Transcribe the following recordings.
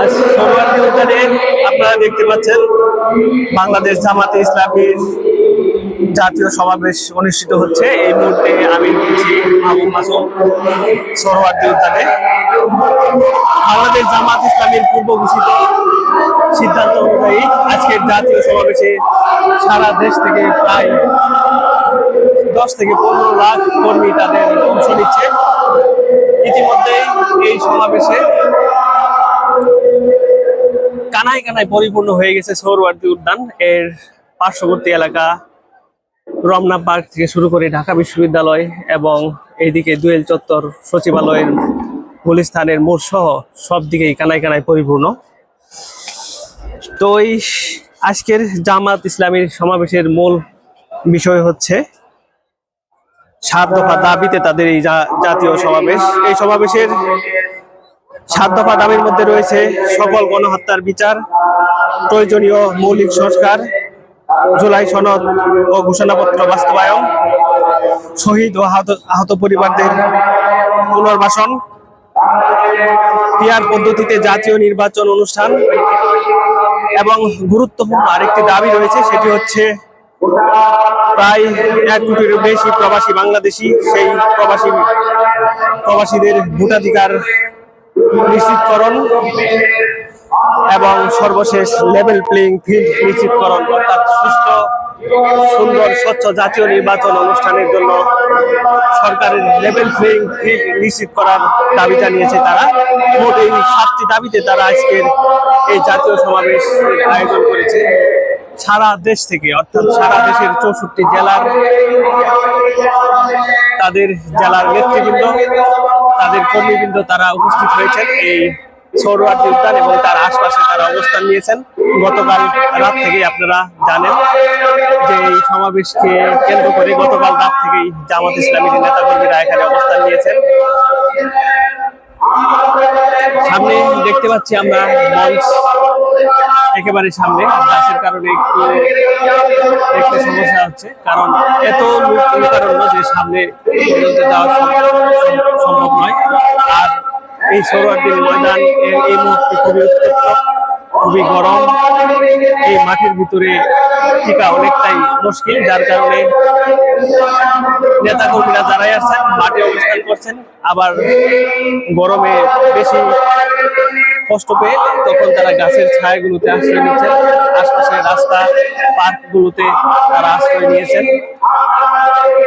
আজ সরোয়ার্দী উদ্যানে আপনারা দেখতে পাচ্ছেন, বাংলাদেশ জামাতে ইসলামীর জাতীয় সমাবেশ অনুষ্ঠিত হচ্ছে। এই মুহূর্তে আমি রয়েছি আবু মাসুম সরোয়ার্দী উদ্যানে বাংলাদেশ জামাত ইসলামীর পূর্ব ঘোষিত সিদ্ধান্ত অনুযায়ী আজকের জাতীয় সমাবেশে সারা দেশ থেকে প্রায় দশ থেকে পনেরো লাখ কর্মী তাদের অংশ নিচ্ছে। ইতিমধ্যেই এই সমাবেশে কানায় কানায় পরিপূর্ণ হয়ে গেছে সৌরওয়ার্দী উদ্যান। এর পার্শ্ববর্তী এলাকা রমনা পার্ক থেকে শুরু করে ঢাকা বিশ্ববিদ্যালয় এবং এইদিকে দুয়েল চত্বর সচিবালয়ের গুলিস্থানের মোড় সহ সব দিকেই কানায় কানায় পরিপূর্ণ। তো এই আজকের জামাত ইসলামীর সমাবেশের মূল বিষয় হচ্ছে সাত দফা দাবিতে তাদের এই জাতীয় সমাবেশ। এই সমাবেশের সাত দফা দাবির মধ্যে রয়েছে সকল গণহত্যার বিচার, প্রয়োজনীয় মৌলিক সংস্কার, জুলাই সনদ ও ঘোষণাপত্র বাস্তবায়ন, শহীদ ও আহত পরিবারদের পুনর্বাসন, পিয়ার পদ্ধতিতে জাতীয় নির্বাচন অনুষ্ঠান এবং গুরুত্বপূর্ণ আরেকটি দাবি রয়েছে, সেটি হচ্ছে প্রায় এক কোটির বেশি প্রবাসী বাংলাদেশি সেই প্রবাসী প্রবাসীদের ভোটাধিকার নিশ্চিতকরণ এবং সর্বশেষ লেভেল প্লেইং ফিল্ড নিশ্চিতকরণ, অর্থাৎ সুস্থ, সুন্দর, স্বচ্ছ জাতীয় নির্বাচন অনুষ্ঠানের জন্য সরকারের লেভেল প্লেইং ফিল্ড নিশ্চিত করার দাবি জানিয়েছে তারা। মোট এই সাতটি দাবিতে তারা আজকের এই জাতীয় সমাবেশ আয়োজন করেছে। সারা দেশ থেকে, অর্থাৎ সারা দেশের চৌষট্টি জেলার তাদের জেলার নেতৃবৃন্দ, তাদের কর্মীবৃন্দ তারা উপস্থিত হয়েছেন। এই সৌরওয়ার্দী উদ্যান এবং তার আশপাশে তারা অবস্থান নিয়েছেন। গতকাল রাত থেকেই আপনারা জানেন যে এই সমাবেশকে কেন্দ্র করে গতকাল রাত থেকেই জামাত ইসলামীর নেতাকর্মীরা এখানে অবস্থান নিয়েছেন। সামনে দেখতে পাচ্ছি আমরা মঞ্চ। একেবারে সামনে। গাছের কারণে একটু দেখতে সমস্যা হচ্ছে। কারণ এত লোকারণ্য যে সামনে পর্যন্ত যাওয়া সম্ভব নয়। আর এই সৌরদিন ময়দান এই মুহূর্তে খুবই উত্তপ্ত, খুবই গরম। এই মাঠের ভিতরে টিকা অনেকটাই মুশকিল, যার কারণে নেতা কর্মীরা আছেন, মাঠে অবস্থান করছেন, আবার গরমে বেশি কষ্ট পেয়ে তখন তারা গাছের ছায়াগুলোতে আশ্রয় নিচ্ছেন। আশপাশে রাস্তা, পার্কগুলোতে তারা আশ্রয় নিয়েছেন।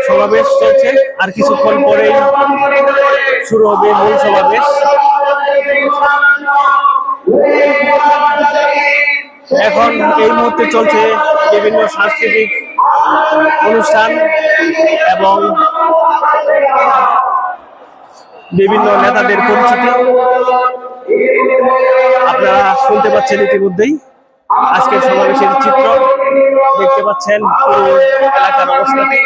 সমাবেশ চলছে। আর কিছুক্ষণ পরেই শুরু হবে মূল সমাবেশ। এখন এই মুহূর্তে চলছে বিভিন্ন সাংস্কৃতিক অনুষ্ঠান এবং বিভিন্ন নেতাদের পরিচিতি। আপনারা শুনতে পাচ্ছেন ইতিমধ্যেই আজকের সমাবেশের চিত্র। দেখতে পাচ্ছেন পুরো এলাকার অবস্থাটি